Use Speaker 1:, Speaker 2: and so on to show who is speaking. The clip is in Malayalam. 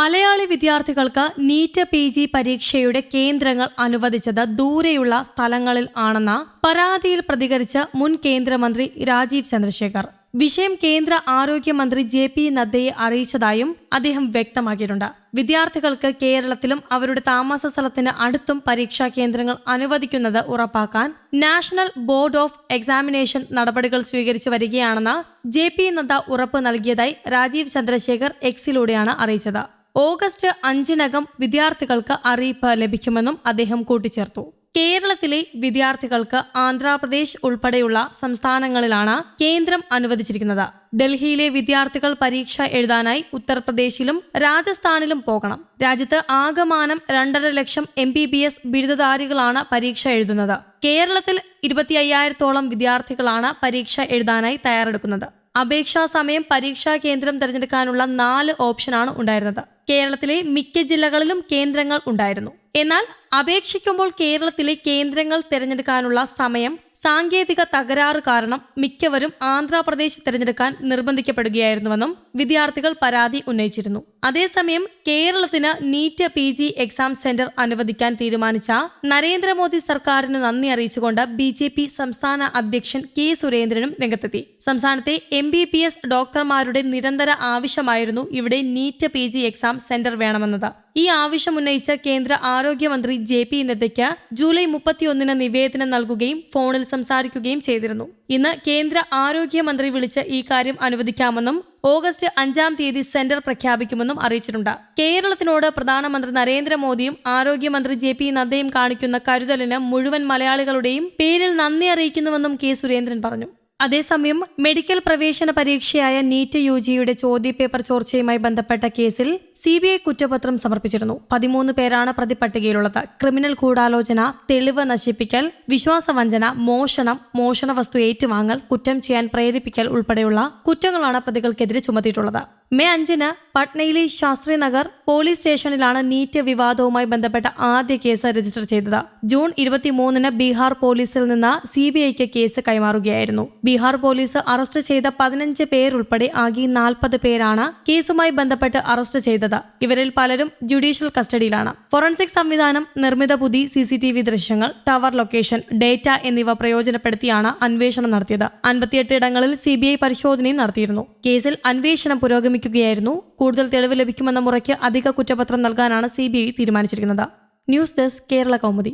Speaker 1: മലയാളി വിദ്യാർത്ഥികൾക്ക് നീറ്റ് പി ജി പരീക്ഷയുടെ കേന്ദ്രങ്ങൾ അനുവദിച്ചത് ദൂരെയുള്ള സ്ഥലങ്ങളിൽ ആണെന്ന പരാതിയിൽ പ്രതികരിച്ച മുൻ കേന്ദ്രമന്ത്രി രാജീവ് ചന്ദ്രശേഖർ. വിഷയം കേന്ദ്ര ആരോഗ്യമന്ത്രി ജെ പി നദ്ദയെ അറിയിച്ചതായും അദ്ദേഹം വ്യക്തമാക്കിയിട്ടുണ്ട്. വിദ്യാർത്ഥികൾക്ക് കേരളത്തിലും അവരുടെ താമസ സ്ഥലത്തിന് അടുത്തും പരീക്ഷാ കേന്ദ്രങ്ങൾ അനുവദിക്കുന്നത് ഉറപ്പാക്കാൻ നാഷണൽ ബോർഡ് ഓഫ് എക്സാമിനേഷൻ നടപടികൾ സ്വീകരിച്ചു വരികയാണെന്ന് ജെ പി നദ്ദ ഉറപ്പ് നൽകിയതായി രാജീവ് ചന്ദ്രശേഖർ എക്സിലൂടെയാണ് അറിയിച്ചത്. ഓഗസ്റ്റ് അഞ്ചിനകം വിദ്യാർത്ഥികൾക്ക് അറിയിപ്പ് ലഭിക്കുമെന്നും അദ്ദേഹം കൂട്ടിച്ചേർത്തു. കേരളത്തിലെ വിദ്യാർത്ഥികൾക്ക് ആന്ധ്രാപ്രദേശ് ഉൾപ്പെടെയുള്ള സംസ്ഥാനങ്ങളിലാണ് കേന്ദ്രം അനുവദിച്ചിരിക്കുന്നത്. ഡൽഹിയിലെ വിദ്യാർത്ഥികൾ പരീക്ഷ എഴുതാനായി ഉത്തർപ്രദേശിലും രാജസ്ഥാനിലും പോകണം. രാജ്യത്ത് ആകമാനം രണ്ടര ലക്ഷം എം ബി ബി എസ് ബിരുദധാരികളാണ് പരീക്ഷ എഴുതുന്നത്. കേരളത്തിൽ ഇരുപത്തി അയ്യായിരത്തോളം വിദ്യാർത്ഥികളാണ് പരീക്ഷ എഴുതാനായി തയ്യാറെടുക്കുന്നത്. അപേക്ഷാ സമയം പരീക്ഷാ കേന്ദ്രം തിരഞ്ഞെടുക്കാനുള്ള നാല് ഓപ്ഷനാണ് ഉണ്ടായിരുന്നത്. കേരളത്തിലെ മിക്ക ജില്ലകളിലും കേന്ദ്രങ്ങൾ ഉണ്ടായിരുന്നു. എന്നാൽ അപേക്ഷിക്കുമ്പോൾ കേരളത്തിലെ കേന്ദ്രങ്ങൾ തിരഞ്ഞെടുക്കാനുള്ള സമയം സാങ്കേതിക തകരാറ് കാരണം മിക്കവരും ആന്ധ്രാപ്രദേശ് തിരഞ്ഞെടുക്കാൻ നിർബന്ധിക്കപ്പെടുകയായിരുന്നുവെന്നും വിദ്യാർത്ഥികൾ പരാതി ഉന്നയിച്ചിരുന്നു. അതേസമയം കേരളത്തിന് NEET P G exam centre അനുവദിക്കാൻ തീരുമാനിച്ച നരേന്ദ്രമോദി സർക്കാരിന് നന്ദി അറിയിച്ചുകൊണ്ട് ബി ജെ പി സംസ്ഥാന അധ്യക്ഷൻ കെ സുരേന്ദ്രനും രംഗത്തെത്തി. സംസ്ഥാനത്തെ എം ബി ബി എസ് ഡോക്ടർമാരുടെ നിരന്തര ആവശ്യമായിരുന്നു ഇവിടെ NEET P G exam centre വേണമെന്നത്. ഈ ആവശ്യം ഉന്നയിച്ച കേന്ദ്ര ആരോഗ്യമന്ത്രി ജെ പി നദ്ദയ്ക്ക് ജൂലൈ മുപ്പത്തിയൊന്നിന് നിവേദനം നൽകുകയും ഫോണിൽ സംസാരിക്കുകയും ചെയ്തിരുന്നു. ഇന്ന് കേന്ദ്ര ആരോഗ്യമന്ത്രി വിളിച്ച് ഈ കാര്യം അനുവദിക്കാമെന്നും ഓഗസ്റ്റ് അഞ്ചാം തീയതി സെന്റർ പ്രഖ്യാപിക്കുമെന്നും അറിയിച്ചിട്ടുണ്ട്. കേരളത്തിനോട് പ്രധാനമന്ത്രി നരേന്ദ്രമോദിയും ആരോഗ്യമന്ത്രി ജെ പി നദ്ദയും കാണിക്കുന്ന കരുതലിന് മുഴുവൻ മലയാളികളുടെയും പേരിൽ നന്ദി അറിയിക്കുന്നുവെന്നും കെ സുരേന്ദ്രൻ പറഞ്ഞു. അതേസമയം മെഡിക്കൽ പ്രവേശന പരീക്ഷയായ നീറ്റ് യു ജിയുടെ ചോദ്യപേപ്പർ ചോർച്ചയുമായി ബന്ധപ്പെട്ട കേസിൽ സി ബി ഐ കുറ്റപത്രം സമർപ്പിച്ചിരുന്നു. പതിമൂന്ന് പേരാണ് പ്രതിപട്ടികയിലുള്ളത് ക്രിമിനൽ ഗൂഢാലോചന തെളിവ് നശിപ്പിക്കൽ വിശ്വാസവഞ്ചന മോഷണം മോഷണ വസ്തു ഏറ്റുവാങ്ങൽ കുറ്റം ചെയ്യാൻ പ്രേരിപ്പിക്കൽ ഉൾപ്പെടെയുള്ള കുറ്റങ്ങളാണ് പ്രതികൾക്കെതിരെ ചുമത്തിയിട്ടുള്ളത്. മെയ് അഞ്ചിന് പട്നയിലെ ശാസ്ത്രിനഗർ പോലീസ് സ്റ്റേഷനിലാണ് നീറ്റ് വിവാദവുമായി ബന്ധപ്പെട്ട ആദ്യ കേസ് രജിസ്റ്റർ ചെയ്തത്. ജൂൺ ഇരുപത്തിമൂന്നിന് ബീഹാർ പോലീസിൽ നിന്ന് സി ബി ഐക്ക് കേസ് കൈമാറുകയായിരുന്നു. ബീഹാർ പോലീസ് അറസ്റ്റ് ചെയ്ത പതിനഞ്ച് പേരുൾപ്പെടെ ആകെ നാൽപ്പത് പേരാണ് കേസുമായി ബന്ധപ്പെട്ട് അറസ്റ്റ് ചെയ്തത്. ഇവരിൽ പലരും ജുഡീഷ്യൽ കസ്റ്റഡിയിലാണ്. ഫോറൻസിക് സംവിധാനം നിർമ്മിത ബുദ്ധി സി സി ടി വി ദൃശ്യങ്ങൾ ടവർ ലൊക്കേഷൻ ഡേറ്റ എന്നിവ പ്രയോജനപ്പെടുത്തിയാണ് അന്വേഷണം നടത്തിയത്. അൻപത്തിയെട്ട് ഇടങ്ങളിൽ സി ബി ഐ പരിശോധനയും നടത്തിയിരുന്നു. കേസിൽ അന്വേഷണം പുരോഗമിക്കുകയായിരുന്നു കൂടുതൽ തെളിവ് ലഭിക്കുമെന്ന മുറയ്ക്ക് അധിക കുറ്റപത്രം നൽകാനാണ് സി തീരുമാനിച്ചിരിക്കുന്നത്. News desk Kerala Kaumudi.